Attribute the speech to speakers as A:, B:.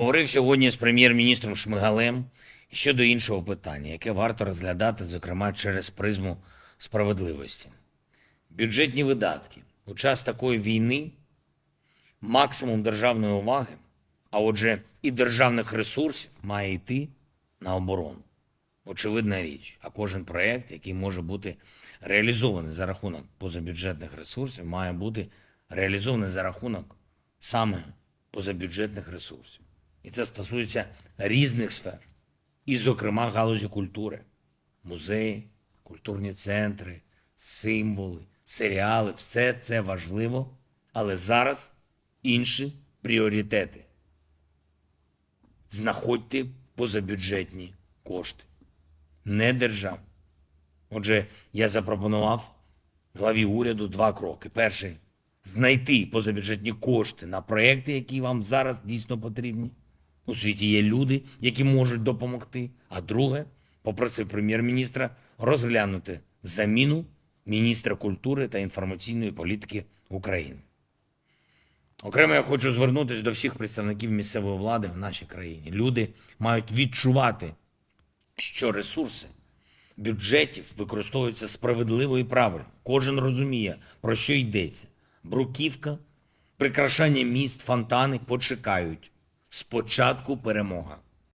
A: Говорив сьогодні з прем'єр-міністром Шмигалем щодо іншого питання, яке варто розглядати, зокрема, через призму справедливості. Бюджетні видатки. У час такої війни максимум державної уваги, а отже, і державних ресурсів має йти на оборону. Очевидна річ. А кожен проєкт, який може бути реалізований за рахунок позабюджетних ресурсів, має бути реалізований за рахунок саме позабюджетних ресурсів. І це стосується різних сфер, і, зокрема, галузі культури, музеї, культурні центри, символи, серіали все це важливо, але зараз інші пріоритети. Знаходьте позабюджетні кошти, не державні. Отже, я запропонував главі уряду два кроки. Перший знайти позабюджетні кошти на проекти, які вам зараз дійсно потрібні. У світі є люди, які можуть допомогти. А друге, попросив прем'єр-міністра розглянути заміну міністра культури та інформаційної політики України. Окремо я хочу звернутися до всіх представників місцевої влади в нашій країні. Люди мають відчувати, що ресурси бюджетів використовуються справедливо і правильно. Кожен розуміє, про що йдеться. Бруківка, прикрашання міст, фонтани почекають. Спочатку перемога.